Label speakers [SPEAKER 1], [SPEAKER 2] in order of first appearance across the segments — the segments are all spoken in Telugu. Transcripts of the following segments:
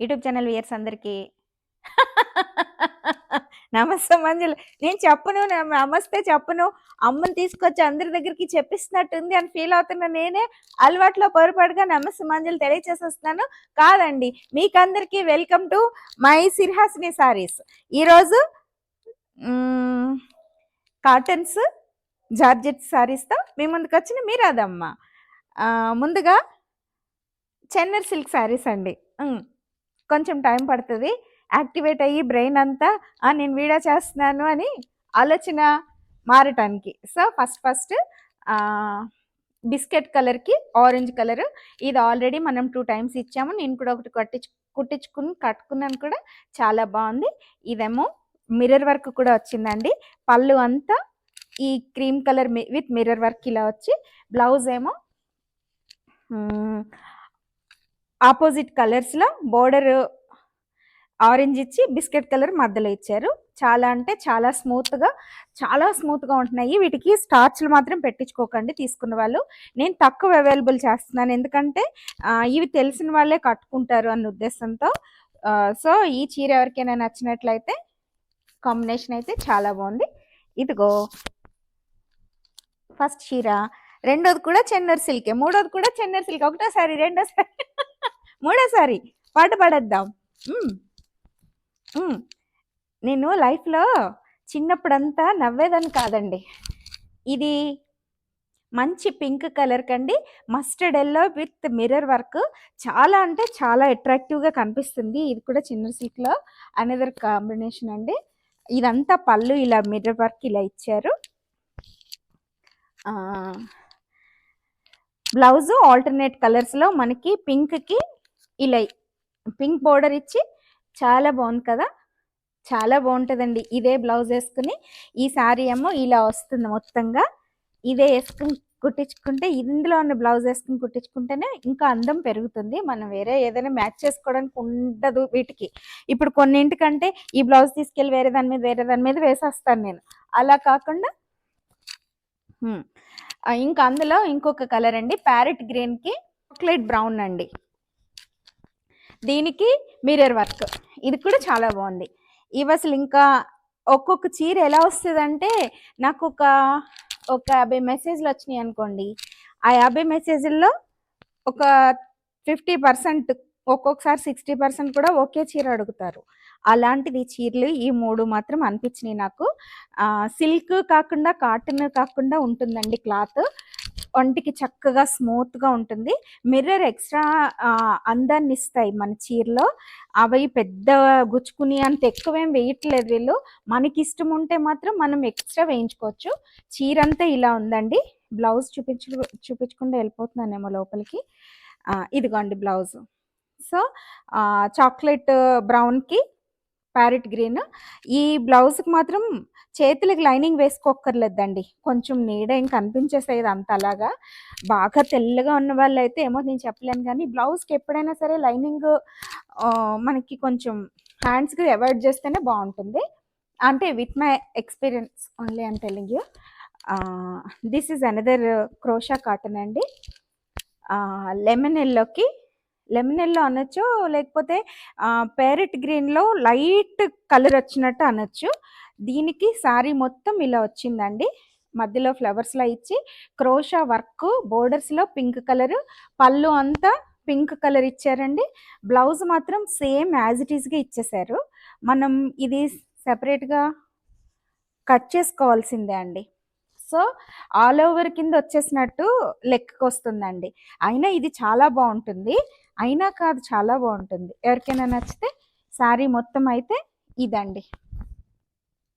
[SPEAKER 1] యూట్యూబ్ ఛానల్ వ్యూయర్స్ అందరికీ. నమస్తే మంజులు నేను చెప్పను నమస్తే చెప్పను అమ్మని తీసుకొచ్చి అందరి దగ్గరికి చెప్పిస్తున్నట్టుంది అని ఫీల్ అవుతున్న నేనే అలవాట్లో పొరపాటుగా నమస్తే మంజులు తెలియచేసేస్తున్నాను. కాదండి మీకందరికీ welcome to my Sirhasini saris. ఈరోజు కాటన్స్ జార్జెట్ సారీస్తో మీ ముందుకు వచ్చిన మీరాదమ్మ. ముందుగా చెన్నర్ సిల్క్ శారీస్ అండి. కొంచెం టైం పడుతుంది. యాక్టివేట్ అయ్యి బ్రెయిన్ అంతా నేను వీడియో చేస్తున్నాను అని ఆలోచన మారటానికి. సో ఫస్ట్ ఫస్ట్ బిస్కెట్ కలర్కి ఆరెంజ్ కలర్. ఇది ఆల్రెడీ మనం టూ టైమ్స్ ఇచ్చాము. నేను కూడా ఒకటి కట్టించు కుట్టించుకుని కట్టుకున్నాను కూడా. చాలా బాగుంది. ఇదేమో మిర్రర్ వర్క్ కూడా వచ్చిందండి. పళ్ళు అంతా ఈ cream colour with mirror work ఇలా వచ్చి బ్లౌజ్ ఏమో ఆపోజిట్ కలర్స్లో బోర్డర్ ఆరెంజ్ ఇచ్చి బిస్కెట్ కలర్ మధ్యలో ఇచ్చారు. చాలా అంటే చాలా స్మూత్గా చాలా స్మూత్గా ఉంటున్నాయి. వీటికి స్టార్చ్లు మాత్రం పెట్టించుకోకండి తీసుకున్న వాళ్ళు. నేను తక్కువ అవైలబుల్ చేస్తున్నాను. ఎందుకంటే ఇవి తెలిసిన వాళ్ళే కట్టుకుంటారు అన్న ఉద్దేశంతో. సో ఈ చీర ఎవరికైనా నచ్చినట్లయితే కాంబినేషన్ అయితే చాలా బాగుంది. ఇదిగో. ఫస్ట్ చీర. రెండోది కూడా చెన్నర్ సిల్కే. మూడోది కూడా చెన్నర్ సిల్క్. ఒకటోసారి రెండోసారి. మూడోసారి పాట పాడేద్దాం. నేను లైఫ్లో చిన్నప్పుడంతా నవ్వేదాన్ని కాదండి. ఇది మంచి పింక్ కలర్ కండి mustard yellow with mirror work. చాలా అంటే చాలా అట్రాక్టివ్గా కనిపిస్తుంది. ఇది కూడా చిన్న సిల్క్లో అనదర్ కాంబినేషన్ అండి. ఇదంతా పళ్ళు ఇలా మిర్రర్ వర్క్ ఇలా ఇచ్చారు. బ్లౌజు ఆల్టర్నేట్ కలర్స్లో మనకి పింక్కి ఇలా పింక్ బోర్డర్ ఇచ్చి చాలా బాగుంది కదా. చాలా బాగుంటుందండి. ఇదే బ్లౌజ్ వేసుకుని ఈ శారీ ఏమో ఇలా వస్తుంది మొత్తంగా. ఇదే వేసుకుని కుట్టించుకుంటే ఇందులో ఉన్న బ్లౌజ్ వేసుకుని కుట్టించుకుంటేనే ఇంకా అందం పెరుగుతుంది. మనం వేరే ఏదైనా మ్యాచ్ చేసుకోవడానికి ఉండదు వీటికి. ఇప్పుడు కొన్నింటికంటే ఈ బ్లౌజ్ తీసుకెళ్ళి వేరే దాని మీద వేరే దాని మీద వేసేస్తాను నేను. అలా కాకుండా ఇంకా అందులో ఇంకొక కలర్ అండి. ప్యారెట్ గ్రీన్కి చాక్లెట్ బ్రౌన్ అండి. దీనికి మిర్రర్ వర్క్ ఇది కూడా చాలా బాగుంది. ఇవి అసలు ఇంకా ఒక్కొక్క చీర ఎలా వస్తుందంటే నాకు ఒక ఒక యాభై మెసేజ్లు వచ్చినాయి అనుకోండి. ఆ యాభై మెసేజ్ల్లో ఒక ఫిఫ్టీ పర్సెంట్ ఒక్కొక్కసారి సిక్స్టీ పర్సెంట్ కూడా ఒకే చీర అడుగుతారు. అలాంటిది చీరలు ఈ మూడు మాత్రం అనిపించినాయి నాకు. సిల్క్ కాకుండా కాటన్ కాకుండా ఉంటుందండి క్లాత్ ఒంటికి చక్కగా స్మూత్గా ఉంటుంది. మిర్రర్ ఎక్స్ట్రా అందాన్ని ఇస్తాయి మన చీరలో. అవి పెద్ద గుచ్చుకుని అంత ఎక్కువేం వేయట్లేదు వీళ్ళు. మనకి ఇష్టం ఉంటే మాత్రం మనం ఎక్స్ట్రా వేయించుకోవచ్చు. చీర అంతా ఇలా ఉందండి. బ్లౌజ్ చూపించు చూపించకుండా వెళ్ళిపోతున్నానేమో లోపలికి. ఇదిగోండి బ్లౌజ్. సో చాక్లెట్ బ్రౌన్కి ప్యారెట్ గ్రీన్. ఈ బ్లౌజ్కి మాత్రం చేతులకు లైనింగ్ వేసుకోక్కర్లేదండి. కొంచెం నీడ ఏం కనిపించేసేది అంత అలాగా. బాగా తెల్లగా ఉన్న వాళ్ళు అయితే ఏమో నేను చెప్పలేను కానీ బ్లౌజ్కి ఎప్పుడైనా సరే లైనింగ్ మనకి కొంచెం హ్యాండ్స్కి అవాయిడ్ చేస్తేనే బాగుంటుంది. అంటే with my experience only I'm telling you. This is another crochet cotton అండి. లెమన్ ఎల్లోకి లెమన్ ఎల్లో అనొచ్చు లేకపోతే ప్యారెట్ గ్రీన్లో లైట్ కలర్ వచ్చినట్టు అనొచ్చు. దీనికి శారీ మొత్తం ఇలా వచ్చిందండి. మధ్యలో ఫ్లవర్స్లా ఇచ్చి క్రోషా వర్క్ బోర్డర్స్లో పింక్ కలర్ పళ్ళు అంతా పింక్ కలర్ ఇచ్చారండి. బ్లౌజ్ మాత్రం సేమ్ యాజ్ ఇట్ ఈస్గా ఇచ్చేసారు. మనం ఇది సెపరేట్గా కట్ చేసుకోవాల్సిందే అండి. సో ఆల్ ఓవర్ కింద వచ్చేసినట్టు లెక్కకు వస్తుందండి అయినా ఇది చాలా బాగుంటుంది. అయినా కాదు చాలా బాగుంటుంది. ఎవరికైనా నచ్చితే శారీ మొత్తం అయితే ఇదండి.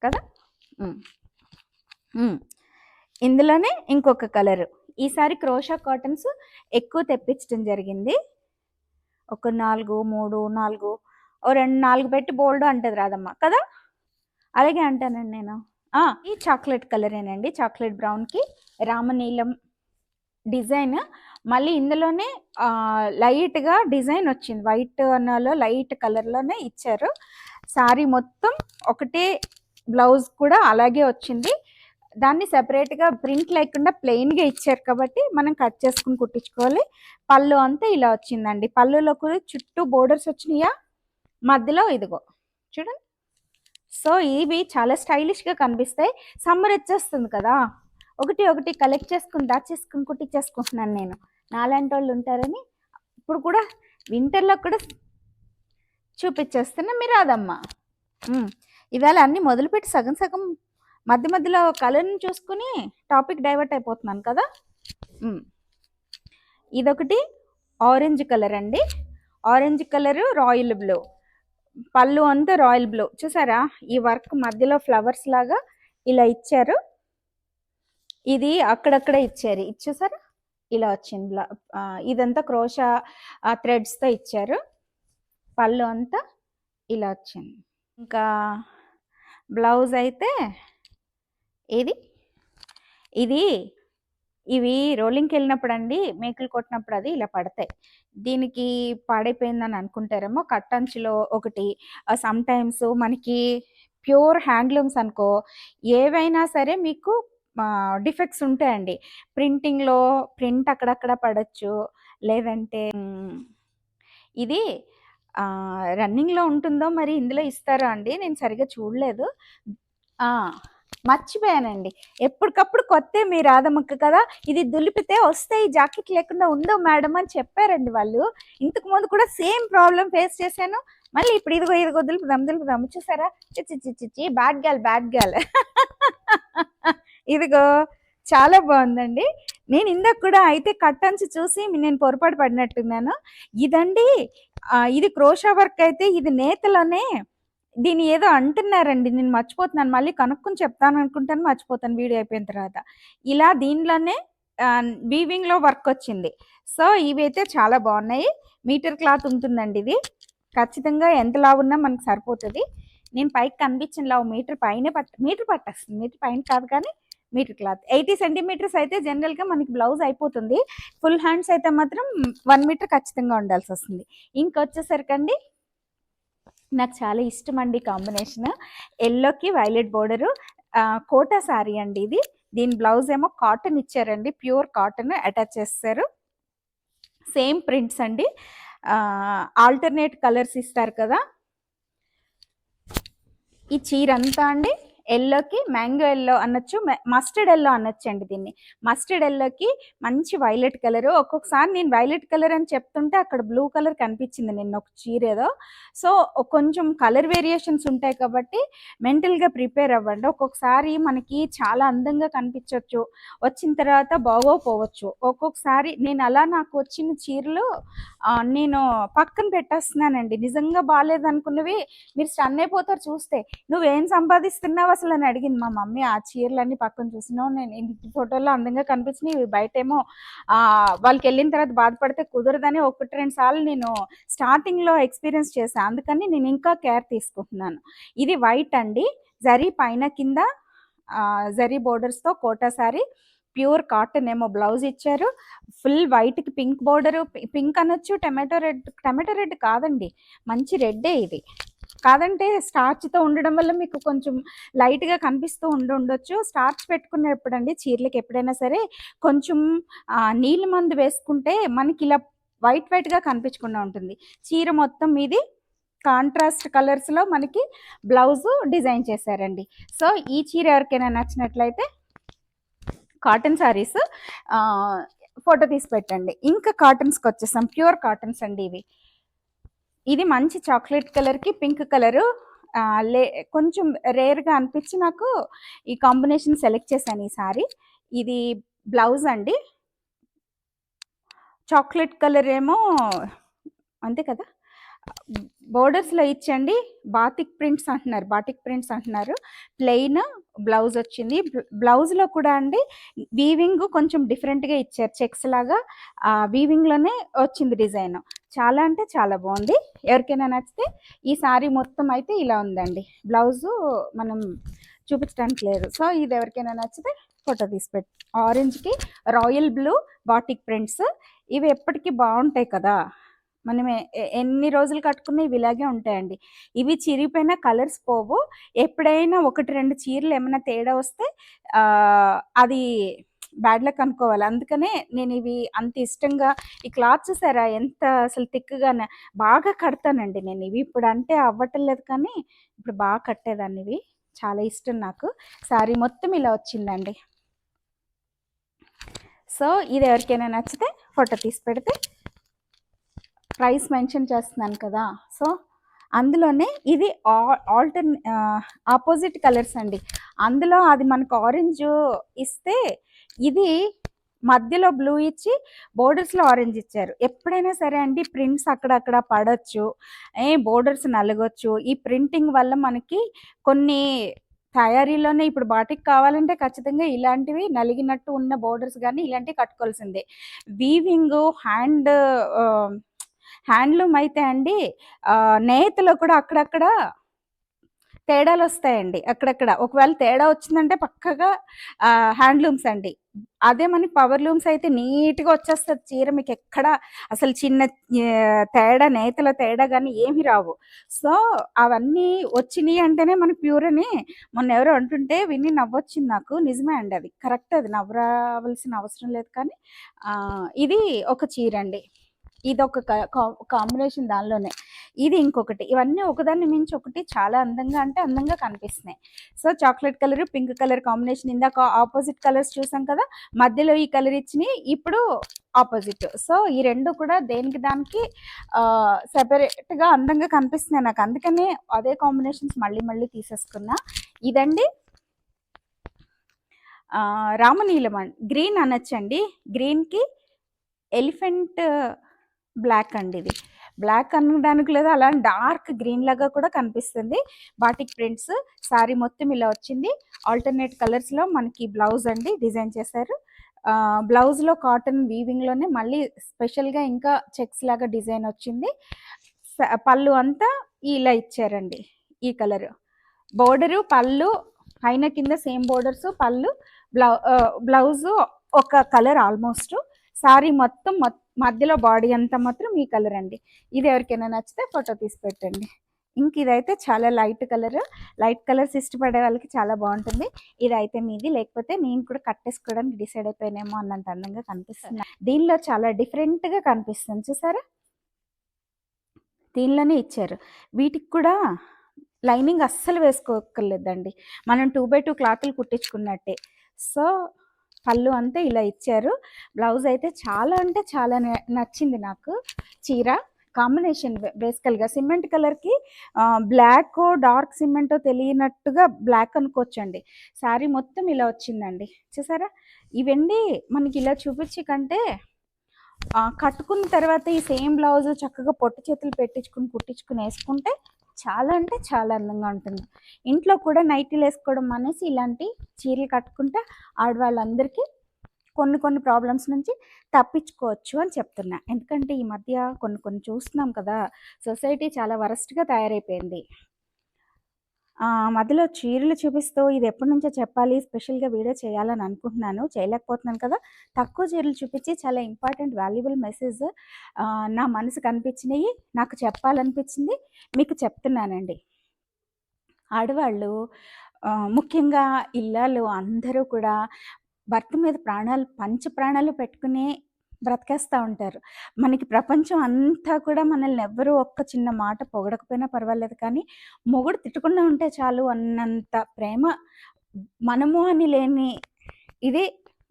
[SPEAKER 1] కదా? ఇందులోనే ఇంకొక కలరు. ఈసారి క్రోషా కాటన్స్ ఎక్కువ తెప్పించడం జరిగింది. ఒక నాలుగు మూడు నాలుగు ఓ రెండు నాలుగు పెట్టి బోల్డ్ అంటది రాదమ్మ. కదా? అలాగే అంటానండి నేను. ఈ చాక్లెట్ కలరేనండి. చాక్లెట్ బ్రౌన్కి రామనీలం డిజైన్ మళ్ళీ ఇందులోనే లైట్గా డిజైన్ వచ్చింది. వైట్ అన్నలో లైట్ కలర్లోనే ఇచ్చారు. శారీ మొత్తం ఒకటే బ్లౌజ్ కూడా అలాగే వచ్చింది. దాన్ని సపరేట్గా ప్రింట్ లేకుండా ప్లెయిన్గా ఇచ్చారు కాబట్టి మనం కట్ చేసుకుని కుట్టించుకోవాలి. పళ్ళు అంతా ఇలా వచ్చిందండి. పళ్ళులో కూడా చుట్టూ బోర్డర్స్ వచ్చినాయా? మధ్యలో ఇదిగో చూడండి. సో ఇవి చాలా స్టైలిష్గా కనిపిస్తాయి సమ్మర్ వచ్చేస్తుంది కదా. ఒకటి ఒకటి కలెక్ట్ చేసుకుని దాచేసుకుని కుట్టించేసుకుంటున్నాను నేను. నాలాంటి వాళ్ళు ఉంటారని ఇప్పుడు కూడా వింటర్లో కూడా చూపించేస్తున్నా మీరు అదమ్మా ఇవాళ అన్నీ మొదలుపెట్టి సగం సగం మధ్య మధ్యలో కలర్ని చూసుకుని టాపిక్ డైవర్ట్ అయిపోతున్నాను కదా? ఇదొకటి ఆరెంజ్ కలర్ అండి. Orange colour royal blue. పళ్ళు అంతా రాయల్ బ్లూ. చూసారా? ఈ వర్క్ మధ్యలో ఫ్లవర్స్ లాగా ఇలా ఇచ్చారు. ఇది అక్కడక్కడ ఇచ్చారు. ఇది చూసారా? ఇలా వచ్చింది. బ్లా- ఇదంతా క్రోషా థ్రెడ్స్తో ఇచ్చారు. పళ్ళు అంతా ఇలా వచ్చింది. ఇంకా బ్లౌజ్ అయితే ఇది ఇది ఇవి రోలింగ్కి వెళ్ళినప్పుడు అండి మేకులు కొట్టినప్పుడు అది ఇలా పడతాయి. దీనికి పాడైపోయిందని అనుకుంటారేమో కట్టంచులో ఒకటి. సమ్ టైమ్స్ మనకి ప్యూర్ హ్యాండ్లూమ్స్ అనుకో ఏవైనా సరే మీకు డిఫెక్ట్స్ ఉంటాయండి. ప్రింటింగ్లో ప్రింట్ అక్కడక్కడ పడచ్చు. లేదంటే ఇది రన్నింగ్లో ఉంటుందో మరి ఇందులో ఇస్తారా అండి? నేను సరిగా చూడలేదు. మర్చిపోయానండి. ఎప్పటికప్పుడు కొత్త మీ రాధమ్మక్క కదా ఇది దులిపితే వస్తాయి జాకెట్ లేకుండా ఉందో మేడం అని చెప్పారండి వాళ్ళు. ఇంతకు ముందు కూడా సేమ్ ప్రాబ్లం ఫేస్ చేశాను. మళ్ళీ ఇప్పుడు ఇదిగో ఇదిగో దులుపుదాం దులుపుదాం. చూసారా? చిచ్చి చిచ్చి చి బ్యాడ్ గర్ల్ బ్యాడ్ గర్ల్. ఇదిగో చాలా బాగుందండి. నేను ఇందాక కూడా అయితే కట్టన్స్ చూసి నేను పొరపాటు పడినట్టున్నాను. ఇదండి ఇది క్రోషా వర్క్ అయితే ఇది నేతలోనే దీని ఏదో అంటున్నారండి. నేను మర్చిపోతున్నాను. మళ్ళీ కనుక్కొని చెప్తాను అనుకుంటాను మర్చిపోతాను. వీడియో అయిపోయిన తర్వాత. ఇలా దీనిలోనే వీవింగ్లో వర్క్ వచ్చింది. సో ఇవి అయితే చాలా బాగున్నాయి. మీటర్ క్లాత్ ఉంటుందండి ఇది. ఖచ్చితంగా ఎంత లావు ఉన్నా మనకు సరిపోతుంది. నేను పైకి కనిపించిన లావు మీటర్ పైన పట్ట మీటర్ పట్టేస్తుంది. మీటర్ పైన కాదు కానీ మీటర్ క్లాత్. ఎయిటీ సెంటీమీటర్స్ అయితే జనరల్గా మనకి బ్లౌజ్ అయిపోతుంది. ఫుల్ హ్యాండ్స్ అయితే మాత్రం వన్ మీటర్ ఖచ్చితంగా ఉండాల్సి వస్తుంది. ఇంకొచ్చేసరికండి నాకు చాలా ఇష్టం అండి కాంబినేషన్. ఎల్లోకి వైలెట్ బోర్డరు కోటా శారీ అండి ఇది. దీని బ్లౌజ్ ఏమో కాటన్ ఇచ్చారండి ప్యూర్ కాటన్ అటాచ్ చేస్తారు. సేమ్ ప్రింట్స్ అండి. ఆల్టర్నేట్ కలర్స్ ఇస్తారు కదా. ఈ చీర అంతా అండి ఎల్లోకి మ్యాంగో ఎల్లో అనొచ్చు మస్టర్డ్ ఎల్లో అనొచ్చు అండి దీన్ని. మస్టర్డ్ ఎల్లోకి మంచి వైలెట్ కలర్. ఒక్కొక్కసారి నేను వైలెట్ కలర్ అని చెప్తుంటే అక్కడ బ్లూ కలర్ కనిపించింది నిన్న ఒక చీర ఏదో. సో కొంచెం కలర్ వేరియేషన్స్ ఉంటాయి కాబట్టి మెంటల్గా ప్రిపేర్ అవ్వండి. ఒక్కొక్కసారి మనకి చాలా అందంగా కనిపించవచ్చు వచ్చిన తర్వాత బాగోపోవచ్చు. ఒక్కొక్కసారి నేను అలా నాకు వచ్చిన చీరలు నేను పక్కన పెట్టేస్తున్నానండి. నిజంగా బాగాలేదనుకున్నవి మీరు స్టన్ అయిపోతారు చూస్తే. నువ్వేం సంపాదిస్తున్నావు అసలు అని అడిగింది మా మమ్మీ ఆ చీరలన్నీ పక్కన చూసినావు నేను ఇంటి ఫోటోలో అందంగా కనిపించినాయి బయటేమో వాళ్ళకి వెళ్ళిన తర్వాత బాధపడితే కుదరదని ఒకటి రెండు సార్లు నేను స్టార్టింగ్లో ఎక్స్పీరియన్స్ చేశాను అందుకని నేను ఇంకా కేర్ తీసుకుంటున్నాను. ఇది వైట్ అండి జరీ పైన కింద జరీ బోర్డర్స్తో కోటా సారీ ప్యూర్ కాటన్ ఏమో బ్లౌజ్ ఇచ్చారు. ఫుల్ వైట్కి పింక్ బోర్డర్ పింక్ అనొచ్చు టమాటో రెడ్ టమాటో రెడ్ కాదండి మంచి రెడ్డే ఇది. కాదంటే స్టార్చ్తో ఉండడం వల్ల మీకు కొంచెం లైట్గా కనిపిస్తూ ఉండి ఉండొచ్చు. స్టార్చ్ పెట్టుకునేప్పుడండి చీరలకు ఎప్పుడైనా సరే కొంచెం నీళ్ళ మందు వేసుకుంటే మనకి ఇలా వైట్ వైట్గా కనిపించకుండా ఉంటుంది. చీర మొత్తం మీది కాంట్రాస్ట్ కలర్స్లో మనకి బ్లౌజ్ డిజైన్ చేశారండి. సో ఈ చీర ఎవరికైనా నచ్చినట్లయితే కాటన్ శారీస్ ఫోటో తీసి పెట్టండి. ఇంకా కాటన్స్కి వచ్చేసాం. ప్యూర్ కాటన్స్ అండి ఇవి. ఇది మంచి చాక్లెట్ కలర్కి పింక్ కలరు. లే కొంచెం రేర్గా అనిపించి నాకు ఈ కాంబినేషన్ సెలెక్ట్ చేశాను ఈ సారీ ఇది బ్లౌజ్ అండి. చాక్లెట్ కలర్ ఏమో అంతే కదా? బోర్డర్స్లో ఇచ్చండి బాతిక్ ప్రింట్స్ అంటున్నారు బాటిక్ ప్రింట్స్ అంటున్నారు. ప్లెయిన్ బ్లౌజ్ వచ్చింది. బ్లౌజ్లో కూడా అండి వీవింగ్ కొంచెం డిఫరెంట్గా ఇచ్చారు చెక్స్ లాగా. వీవింగ్లోనే వచ్చింది డిజైన్. చాలా అంటే చాలా బాగుంది. ఎవరికైనా నచ్చితే ఈ సారీ మొత్తం అయితే ఇలా ఉందండి. బ్లౌజు మనం చూపించడానికి లేదు. సో ఇది ఎవరికైనా నచ్చితే ఫోటో తీసి పెట్టి ఆరెంజ్కి రాయల్ బ్లూ బాటిక్ ప్రింట్స్. ఇవి ఎప్పటికీ బాగుంటాయి కదా. మనం ఎన్ని రోజులు కట్టుకున్నా ఇవి ఇలాగే ఉంటాయండి. ఇవి చిరిగిపోయిన కలర్స్ పోవు. ఎప్పుడైనా ఒకటి రెండు చీరలు ఏమైనా తేడా వస్తే అది బ్యాడ్ లక్ అనుకోవాలి. అందుకనే నేను ఇవి అంత ఇష్టంగా ఈ క్లాత్ చూసారా? ఎంత అసలు థిక్గా బాగా కడతానండి నేను ఇవి. ఇప్పుడు అంటే అవ్వటం లేదు కానీ ఇప్పుడు బాగా కట్టేదాన్ని ఇవి. చాలా ఇష్టం నాకు. సారీ మొత్తం ఇలా వచ్చిందండి. సో ఇది ఎవరికైనా నచ్చితే ఫోటో తీసి పెడితే ప్రైస్ మెన్షన్ చేస్తున్నాను కదా. సో అందులోనే ఇది ఆల్టర్ ఆపోజిట్ కలర్స్ అండి. అందులో అది మనకు ఆరెంజ్ ఇస్తే ఇది మధ్యలో బ్లూ ఇచ్చి బోర్డర్స్లో ఆరెంజ్ ఇచ్చారు. ఎప్పుడైనా సరే అండి ప్రింట్స్ అక్కడక్కడ పడవచ్చు ఏ బోర్డర్స్ నలగొచ్చు. ఈ ప్రింటింగ్ వల్ల మనకి కొన్ని తయారీలోనే ఇప్పుడు బాటిక్ కావాలంటే ఖచ్చితంగా ఇలాంటివి నలిగినట్టు ఉన్న బోర్డర్స్ కానీ ఇలాంటివి కట్టుకోవాల్సిందే. వీవింగ్ హ్యాండ్ హ్యాండ్లూమ్ అయితే అండి నేతలో కూడా అక్కడక్కడ తేడాలు వస్తాయండి అక్కడక్కడ. ఒకవేళ తేడా వచ్చిందంటే పక్కగా హ్యాండ్లూమ్స్ అండి. అదే మనకి పవర్ లూమ్స్ అయితే నీట్గా వచ్చేస్తుంది చీర. మీకు ఎక్కడ అసలు చిన్న తేడా నేతల తేడా కానీ ఏమి రావు. సో అవన్నీ వచ్చినాయి అంటేనే మనకి ప్యూర్ అని మొన్న ఎవరో అంటుంటే విని నవ్వొచ్చింది నాకు. నిజమే అండి అది. కరెక్ట్ అది. నవ్వరావలసిన అవసరం లేదు కానీ ఇది ఒక చీర అండి. ఇది ఒక కాంబినేషన్ దానిలోనే. ఇది ఇంకొకటి. ఇవన్నీ ఒకదాన్ని మించి ఒకటి చాలా అందంగా అంటే అందంగా కనిపిస్తున్నాయి. So chocolate colour pink colour combination. ఇందాక ఆపోజిట్ కలర్స్ చూసాం కదా మధ్యలో ఈ కలర్ ఇచ్చినాయి ఇప్పుడు ఆపోజిట్. సో ఈ రెండు కూడా దేనికి దానికి సెపరేట్గా అందంగా కనిపిస్తున్నాయి నాకు. అందుకనే అదే కాంబినేషన్స్ మళ్ళీ మళ్ళీ తీసేసుకున్నా. ఇదండి. రామనీలం గ్రీన్ అనొచ్చండి. గ్రీన్కి ఎలిఫెంట్ బ్లాక్ అండి ఇది. బ్లాక్ అనడానికి లేదా అలా డార్క్ గ్రీన్ లాగా కూడా కనిపిస్తుంది. బాటిక్ ప్రింట్స్ సారీ మొత్తం ఇలా వచ్చింది. ఆల్టర్నేట్ కలర్స్లో మనకి బ్లౌజ్ అండి డిజైన్ చేశారు. బ్లౌజ్లో కాటన్ వీవింగ్లోనే మళ్ళీ స్పెషల్గా ఇంకా చెక్స్ లాగా డిజైన్ వచ్చింది. పళ్ళు అంతా ఇలా ఇచ్చారండి ఈ కలర్. బోర్డరు పళ్ళు పైన కింద సేమ్ బోర్డర్స్ పళ్ళు బ్లౌ బ్లౌజు ఒక కలర్ ఆల్మోస్ట్. సారీ మొత్తం మధ్యలో బాడీ అంతా మాత్రం ఈ కలర్ అండి. ఇది ఎవరికైనా నచ్చితే ఫోటో తీసి పెట్టండి. ఇంక ఇదైతే చాలా లైట్ కలర్ లైట్ కలర్స్ ఇష్టపడే వాళ్ళకి చాలా బాగుంటుంది. ఇదైతే మీది లేకపోతే నేను కూడా కట్టేసుకోవడానికి డిసైడ్ అయిపోయినేమో అన్నంత అందంగా కనిపిస్తుంది. దీనిలో చాలా డిఫరెంట్గా కనిపిస్తుంది చూసారా? దీనిలోనే ఇచ్చారు. వీటికి కూడా లైనింగ్ అస్సలు వేసుకోకర్లేదండి మనం టూ బై టూ క్లాత్లు కుట్టించుకున్నట్టే. సో పళ్ళు అంతా ఇలా ఇచ్చారు. బ్లౌజ్ అయితే చాలా అంటే చాలా నచ్చింది నాకు. చీర కాంబినేషన్ బేసికల్గా సిమెంట్ కలర్కి బ్లాక్ డార్క్ సిమెంట్ తెలియనట్టుగా బ్లాక్ అనుకోవచ్చండి. శారీ మొత్తం ఇలా వచ్చిందండి. చూసారా? ఇవన్నీ మనకి ఇలా చూపించి కంటే కట్టుకున్న తర్వాత ఈ సేమ్ బ్లౌజ్ చక్కగా పొట్టు చేతులు పెట్టించుకుని కుట్టించుకుని వేసుకుంటే చాలా అంటే చాలా అందంగా ఉంటుంది. ఇంట్లో కూడా నైటీలు వేసుకోవడం అనేసి ఇలాంటి చీరలు కట్టుకుంటే ఆడవాళ్ళందరికీ కొన్ని కొన్ని ప్రాబ్లమ్స్ నుంచి తప్పించుకోవచ్చు అని చెప్తున్నా. ఎందుకంటే ఈ మధ్య కొన్ని కొన్ని చూస్తున్నాం కదా సొసైటీ చాలా వరస్ట్గా తయారైపోయింది. మధ్యలో చీరలు చూపిస్తూ ఇది ఎప్పటి నుంచో చెప్పాలి స్పెషల్గా వీడియో చేయాలని అనుకుంటున్నాను. చేయలేకపోతున్నాను కదా. తక్కువ చీరలు చూపించి చాలా ఇంపార్టెంట్ వాల్యుబుల్ మెసేజ్ నా మనసు కనిపించినవి నాకు చెప్పాలనిపించింది మీకు చెప్తున్నానండి. ఆడవాళ్ళు ముఖ్యంగా ఇళ్ళలు అందరూ కూడా భర్త మీద ప్రాణాలు పంచ ప్రాణాలు పెట్టుకునే బ్రతికేస్తూ ఉంటారు. మనకి ప్రపంచం అంతా కూడా మనల్ని ఎవ్వరూ ఒక్క చిన్న మాట పొగడకపోయినా పర్వాలేదు కానీ మొగుడు తిట్టకుండా ఉంటే చాలు అన్నంత ప్రేమ మనము అని లేని ఇది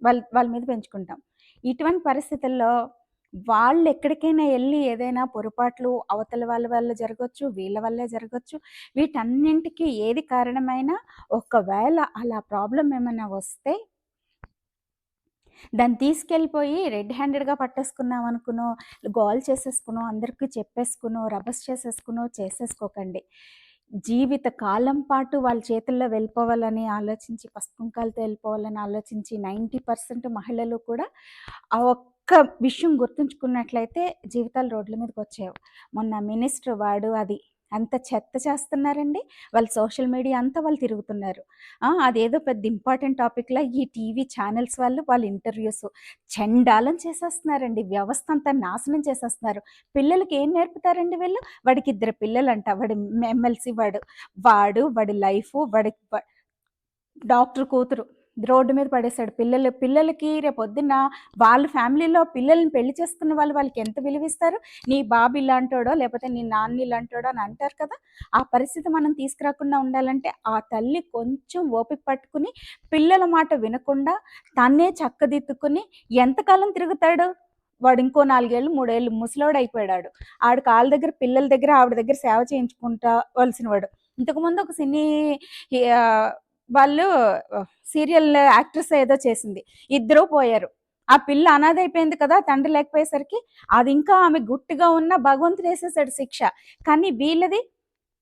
[SPEAKER 1] వాళ్ళ వాళ్ళ మీద పెంచుకుంటాం. ఇటువంటి పరిస్థితుల్లో వాళ్ళు ఎక్కడికైనా వెళ్ళి ఏదైనా పొరపాట్లు అవతల వాళ్ళ వల్ల జరగచ్చు వీళ్ళ వల్లే జరగచ్చు వీటన్నింటికి ఏది కారణమైనా ఒకవేళ అలా ప్రాబ్లం ఏమైనా వస్తే దాన్ని తీసుకెళ్ళిపోయి రెడ్ హ్యాండెడ్గా పట్టేసుకున్నాం అనుకునో గోల్ చేసేసుకునో అందరికీ చెప్పేసుకునో రబస్ చేసేసుకునో చేసేసుకోకండి. జీవిత కాలం పాటు వాళ్ళ చేతుల్లో వెళ్ళిపోవాలని ఆలోచించి పసుపుంకాలతో వెళ్ళిపోవాలని ఆలోచించి నైంటీ పర్సెంట్ మహిళలు కూడా ఆ ఒక్క విషయం గుర్తుంచుకున్నట్లయితే జీవితాలు రోడ్ల మీదకి వచ్చేవి. మొన్న మినిస్టర్ వాడు అది అంత చెత్త చేస్తున్నారండి. వాళ్ళు సోషల్ మీడియా అంతా వాళ్ళు తిరుగుతున్నారు. అదేదో పెద్ద ఇంపార్టెంట్ టాపిక్లో ఈ టీవీ ఛానల్స్ వాళ్ళు వాళ్ళ ఇంటర్వ్యూస్ చండాలం చేసేస్తున్నారండి. వ్యవస్థ అంతా నాశనం చేసేస్తున్నారు. పిల్లలకి ఏం నేర్పుతారండి వీళ్ళు? వాడికి ఇద్దరు పిల్లలు అంట వాడి ఎమ్మెల్సీ వాడు వాడు వాడి లైఫ్ వాడి డాక్టర్ కూతురు. రోడ్డు మీద పడేశాడు. పిల్లలు పిల్లలకి రేపొద్దున వాళ్ళ ఫ్యామిలీలో పిల్లల్ని పెళ్ళి చేసుకున్న వాళ్ళు వాళ్ళకి ఎంత విలువిస్తారు? నీ బాబు ఇలాంటోడో లేకపోతే నీ నాన్న ఇలాంటోడో అని అంటారు కదా? ఆ పరిస్థితి మనం తీసుకురాకుండా ఉండాలంటే ఆ తల్లి కొంచెం ఓపిక పట్టుకుని పిల్లల మాట వినకుండా తన్నే చక్కదిద్దుకుని ఎంతకాలం తిరుగుతాడు? వాడు ఇంకో నాలుగేళ్ళు మూడేళ్ళు ముసలోడు అయిపోయాడు. ఆవిడ కాళ్ళ దగ్గర పిల్లల దగ్గర ఆవిడ దగ్గర సేవ చేయించుకుంటా వలసిన వాడు ఇంతకుముందు ఒక సినీ వాళ్ళు సీరియల్ యాక్ట్రెస్ ఏదో చేసింది. ఇద్దరు పోయారు. ఆ పిల్ల అనాథైపోయింది కదా తండ్రి లేకపోయేసరికి అది ఇంకా ఆమె గుట్టుగా ఉన్న భగవంతుడు వేసేసాడు శిక్ష. కానీ వీళ్ళది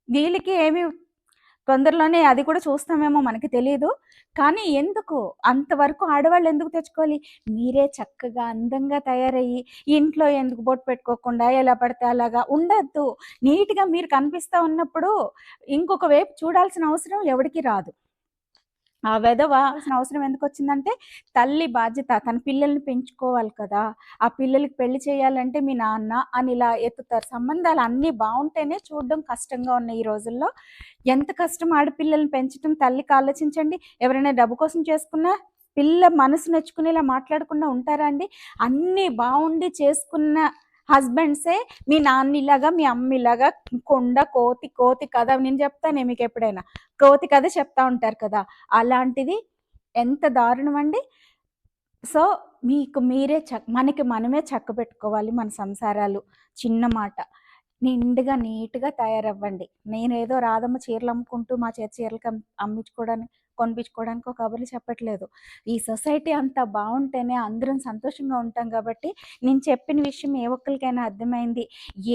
[SPEAKER 1] వీళ్ళకి ఏమి తొందరలోనే అది కూడా చూస్తామేమో మనకి తెలియదు కానీ ఎందుకు? అంతవరకు ఆడవాళ్ళు ఎందుకు తెచ్చుకోవాలి? మీరే చక్కగా అందంగా తయారయ్యి ఇంట్లో ఎందుకు బొట్టు పెట్టుకోకుండా ఎలా పడితే అలాగా ఉండద్దు. నీట్గా మీరు కనిపిస్తా ఉన్నప్పుడు ఇంకొక వైపు చూడాల్సిన అవసరం ఎవరికి రాదు. ఆ వెధవ అవసరం ఎందుకు వచ్చిందంటే తల్లి బాధ్యత తన పిల్లల్ని పెంచుకోవాలి కదా ఆ పిల్లలకి పెళ్ళి చేయాలంటే మీ నాన్న అని ఇలా ఎత్తుతారు. సంబంధాలు అన్నీ బాగుంటేనే చూడడం కష్టంగా ఉన్నాయి ఈ రోజుల్లో. ఎంత కష్టం ఆడపిల్లల్ని పెంచడం తల్లికి ఆలోచించండి. ఎవరైనా డబ్బు కోసం చేసుకున్నా పిల్ల మనసు నచ్చుకునేలా మాట్లాడకుండా ఉంటారా అండి? అన్నీ బాగుండి చేసుకున్న హస్బెండ్సే మీ నాన్నలాగా మీ అమ్మిలాగా కొండ కోతి కోతి కథ నేను చెప్తానే మీకు ఎప్పుడైనా. కోతి కథ చెప్తా ఉంటారు కదా అలాంటిది ఎంత దారుణం అండి. సో మీకు మీరే చక్ మనకి మనమే చక్క పెట్టుకోవాలి మన సంసారాలు. చిన్న మాట. నిండుగా నీట్గా తయారవ్వండి. నేనేదో రాధమ్మ చీరలు అమ్ముకుంటూ మా చేతి చీరలకు అమ్మించుకోవడానికి కొనిపించుకోవడానికి ఒక కబుర్లు చెప్పట్లేదు. ఈ సొసైటీ అంతా బాగుంటేనే అందరం సంతోషంగా ఉంటాం కాబట్టి నేను చెప్పిన విషయం ఏ ఒక్కరికైనా అర్థమైంది.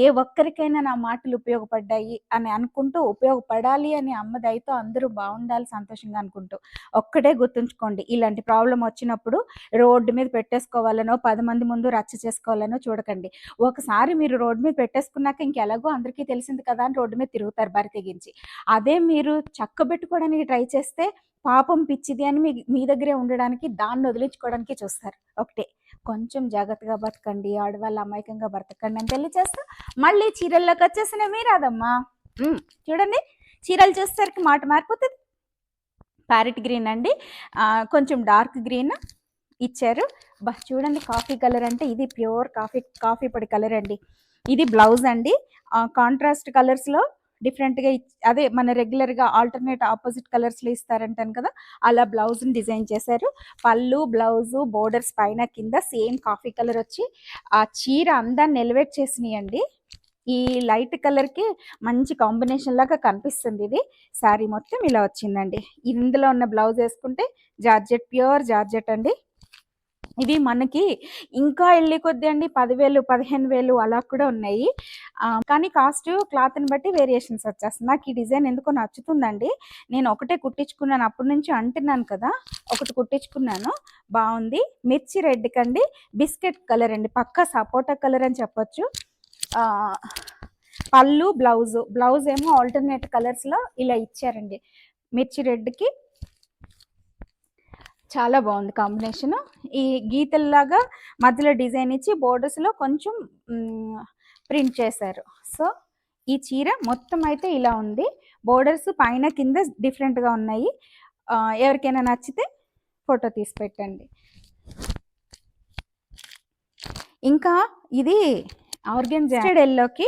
[SPEAKER 1] ఏ ఒక్కరికైనా నా మాటలు ఉపయోగపడ్డాయి అని అనుకుంటూ ఉపయోగపడాలి అని అమ్మదైతే అందరూ బాగుండాలి సంతోషంగా అనుకుంటూ ఒక్కటే గుర్తుంచుకోండి. ఇలాంటి ప్రాబ్లం వచ్చినప్పుడు రోడ్డు మీద పెట్టేసుకోవాలనో పది మంది ముందు రచ్చ చేసుకోవాలనో చూడకండి. ఒకసారి మీరు రోడ్డు మీద పెట్టేసుకున్నాక ఇంకెలాగో అందరికీ తెలిసింది కదా అని రోడ్డు మీద తిరుగుతారు బరి తెగించి అదే మీరు చక్కబెట్టుకోవడానికి ట్రై చేస్తే పాపం పిచ్చిది అని మీ మీ దగ్గరే ఉండడానికి దాన్ని వదిలించుకోవడానికి చూస్తారు. ఒకటే కొంచెం జాగ్రత్తగా బతకండి ఆడవాళ్ళ అమాయకంగా బ్రతకండి అని తెలియచేస్తా మళ్ళీ చీరల్లోకి వచ్చేసిన మీరాదమ్మా చూడండి చీరలు చూసేసరికి మాట మారిపోతుంది. ప్యారెట్ గ్రీన్ అండి. కొంచెం డార్క్ గ్రీన్ ఇచ్చారు. బా చూడండి కాఫీ కలర్ అంటే ఇది ప్యూర్ కాఫీ కాఫీ పొడి కలర్ అండి. ఇది బ్లౌజ్ అండి. కాంట్రాస్ట్ కలర్స్లో డిఫరెంట్గా అదే మన రెగ్యులర్గా ఆల్టర్నేట్ ఆపోజిట్ కలర్స్లో ఇస్తారంటాను కదా అలా బ్లౌజ్ని డిజైన్ చేశారు. పళ్ళు బ్లౌజు బోర్డర్స్ పైన కింద సేమ్ కాఫీ కలర్ వచ్చి ఆ చీర అందాన్ని ఎలివేట్ చేసినాయండి. ఈ లైట్ కలర్కి మంచి కాంబినేషన్ లాగా కనిపిస్తుంది ఇది. శారీ మొత్తం ఇలా వచ్చిందండి. ఇందులో ఉన్న బ్లౌజ్ వేసుకుంటే జార్జెట్ ప్యూర్ జార్జెట్ అండి. ఇవి మనకి ఇంకా వెళ్ళి కొద్ది అండి పదివేలు పదిహేను వేలు అలా కూడా ఉన్నాయి. కానీ కాస్ట్ క్లాత్ని బట్టి వేరియేషన్స్ వచ్చేస్తుంది నాకు ఈ డిజైన్ ఎందుకో నచ్చుతుందండి. నేను ఒకటే కుట్టించుకున్నాను. అప్పటి నుంచి అంటున్నాను కదా ఒకటి కుట్టించుకున్నాను. బాగుంది. మిర్చి రెడ్ కండి. బిస్కెట్ కలర్ అండి. పక్క సపోటా కలర్ అని చెప్పొచ్చు. పళ్ళు బ్లౌజ్. బ్లౌజ్ ఏమో ఆల్టర్నేట్ కలర్స్లో ఇలా ఇచ్చారండి. మిర్చి రెడ్కి చాలా బాగుంది కాంబినేషన్. ఈ గీతల్లాగా మధ్యలో డిజైన్ ఇచ్చి బోర్డర్స్లో కొంచెం ప్రింట్ చేశారు. సో ఈ చీర మొత్తం అయితే ఇలా ఉంది. బోర్డర్స్ పైన కింద డిఫరెంట్గా ఉన్నాయి. ఎవరికైనా నచ్చితే ఫోటో తీసి పెట్టండి. ఇంకా ఇది ఆర్గెన్జాడ్ ఎల్లోకి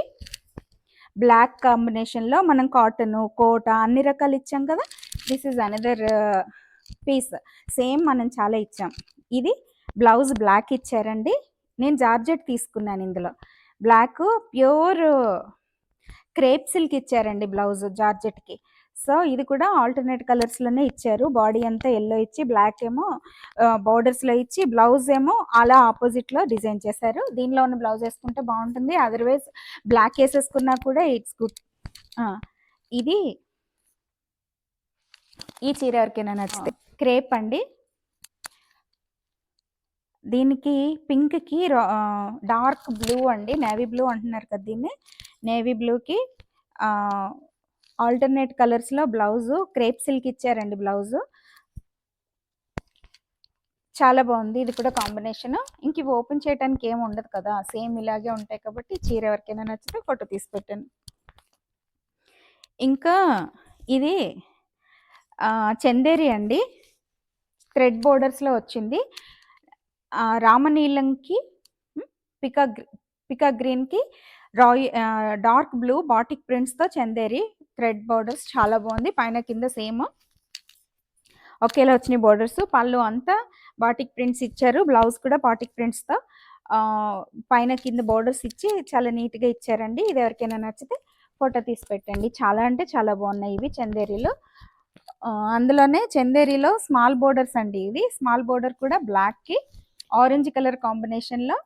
[SPEAKER 1] బ్లాక్ కాంబినేషన్లో మనం కాటన్ కోట అన్ని రకాలు ఇచ్చాం కదా? This is another piece. Same మనం చాలా ఇచ్చాం. ఇది బ్లౌజ్ బ్లాక్ ఇచ్చారండి. నేను జార్జెట్ తీసుకున్నాను ఇందులో. బ్లాక్ ప్యూర్ క్రేప్ సిల్క్ ఇచ్చారండి బ్లౌజ్ జార్జెట్కి. సో ఇది కూడా ఆల్టర్నేట్ కలర్స్లోనే ఇచ్చారు. బాడీ అంతా ఎల్లో ఇచ్చి బ్లాక్ ఏమో బార్డర్స్లో ఇచ్చి బ్లౌజ్ ఏమో అలా ఆపోజిట్లో డిజైన్ చేశారు. దీనిలో ఉన్న బ్లౌజ్ వేసుకుంటే బాగుంటుంది. అదర్వైజ్ బ్లాక్ వేసేసుకున్నా కూడా ఇట్స్ గుడ్. ఇది ఈ చీర ఎవరికైనా నచ్చితే క్రేప్ అండి. దీనికి పింక్కి డార్క్ బ్లూ అండి. నేవీ బ్లూ అంటున్నారు కదా దీన్ని. నేవీ బ్లూకి ఆల్టర్నేట్ కలర్స్లో బ్లౌజు క్రేప్ సిల్క్ ఇచ్చారండి బ్లౌజు. చాలా బాగుంది. ఇది కూడా కాంబినేషన్. ఇంక ఇవి ఓపెన్ చేయడానికి ఏమి ఉండదు కదా. సేమ్ ఇలాగే ఉంటాయి కాబట్టి చీర ఎవరికైనా నచ్చితే ఫోటో తీసి పెట్టాను ఇంకా ఇది చందేరి అండి. థ్రెడ్ బోర్డర్స్లో వచ్చింది. రామనీలంకి పికా పికా గ్రీన్కి రాయ్ డార్క్ బ్లూ బాటిక్ ప్రింట్స్తో చందేరి థ్రెడ్ బోర్డర్స్ చాలా బాగుంది. పైన కింద సేమ్. ఒకేలా వచ్చినాయి బోర్డర్స్. పళ్ళు అంతా బాటిక్ ప్రింట్స్ ఇచ్చారు. బ్లౌజ్ కూడా బాటిక్ ప్రింట్స్తో. పైన కింద బోర్డర్స్ ఇచ్చి చాలా నీట్గా ఇచ్చారండి. ఇది ఎవరికైనా నచ్చితే ఫోటో తీసి పెట్టండి. చాలా అంటే చాలా బాగున్నాయి ఇవి చందేరిలో. అందులోనే చందేరిలో స్మాల్ బోర్డర్స్ అండి ఇవి. స్మాల్ బోర్డర్ కూడా బ్లాక్కి ఆరెంజ్ కలర్ కాంబినేషన్లో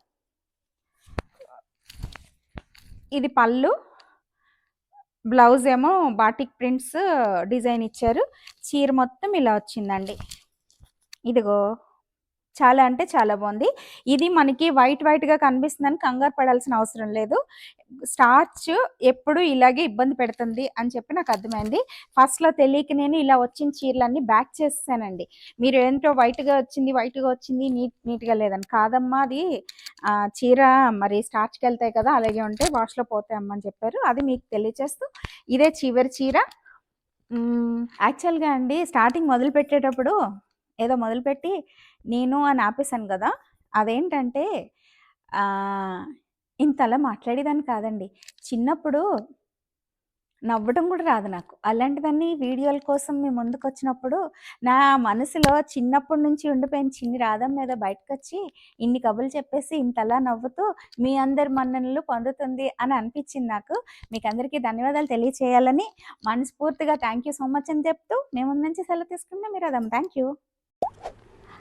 [SPEAKER 1] ఇది పళ్ళు. బ్లౌజ్ ఏమో బాటిక్ ప్రింట్స్ డిజైన్ ఇచ్చారు. చీర మొత్తం ఇలా వచ్చిందండి. ఇదిగో. చాలా అంటే చాలా బాగుంది. ఇది మనకి వైట్ వైట్గా కనిపిస్తుందని కంగారు పడాల్సిన అవసరం లేదు. స్టార్చ్ ఎప్పుడు ఇలాగే ఇబ్బంది పెడుతుంది అని చెప్పి నాకు అర్థమైంది. ఫస్ట్లో తెలియక నేను ఇలా వచ్చిన చీరలన్నీ బ్యాక్ చేసేసానండి. మీరు ఏంటో వైట్గా వచ్చింది వైట్గా వచ్చింది నీట్ నీట్గా లేదని. కాదమ్మా అది ఆ, చీర మరి స్టార్చ్కి వెళ్తాయి కదా అలాగే ఉంటే వాష్లో పోతాయమ్మా అని చెప్పారు. అది మీకు తెలియచేస్తూ ఇదే చివరి చీర. యాక్చువల్గా అండి స్టార్టింగ్ మొదలు పెట్టేటప్పుడు ఏదో మొదలుపెట్టి నేను అని ఆపేశాను కదా! అదేంటంటే ఇంతలా మాట్లాడేదాన్ని కాదండి. చిన్నప్పుడు నవ్వడం కూడా రాదు నాకు. అలాంటివన్నీ వీడియోల కోసం మీ ముందుకు వచ్చినప్పుడు నా మనసులో చిన్నప్పటి నుంచి ఉండిపోయిన చిన్ని రాధం మీద బయటకు వచ్చి ఇన్ని కబుర్లు చెప్పేసి ఇంతలా నవ్వుతూ మీ అందరి మన్ననలు పొందుతుంది అని అనిపించింది నాకు. మీకు అందరికీ ధన్యవాదాలు తెలియచేయాలని మనస్ఫూర్తిగా థ్యాంక్ యూ సో మచ్ అని చెప్తూ మేము నుంచి సెలవు తీసుకుంటే మీరు అదం థ్యాంక్ యూ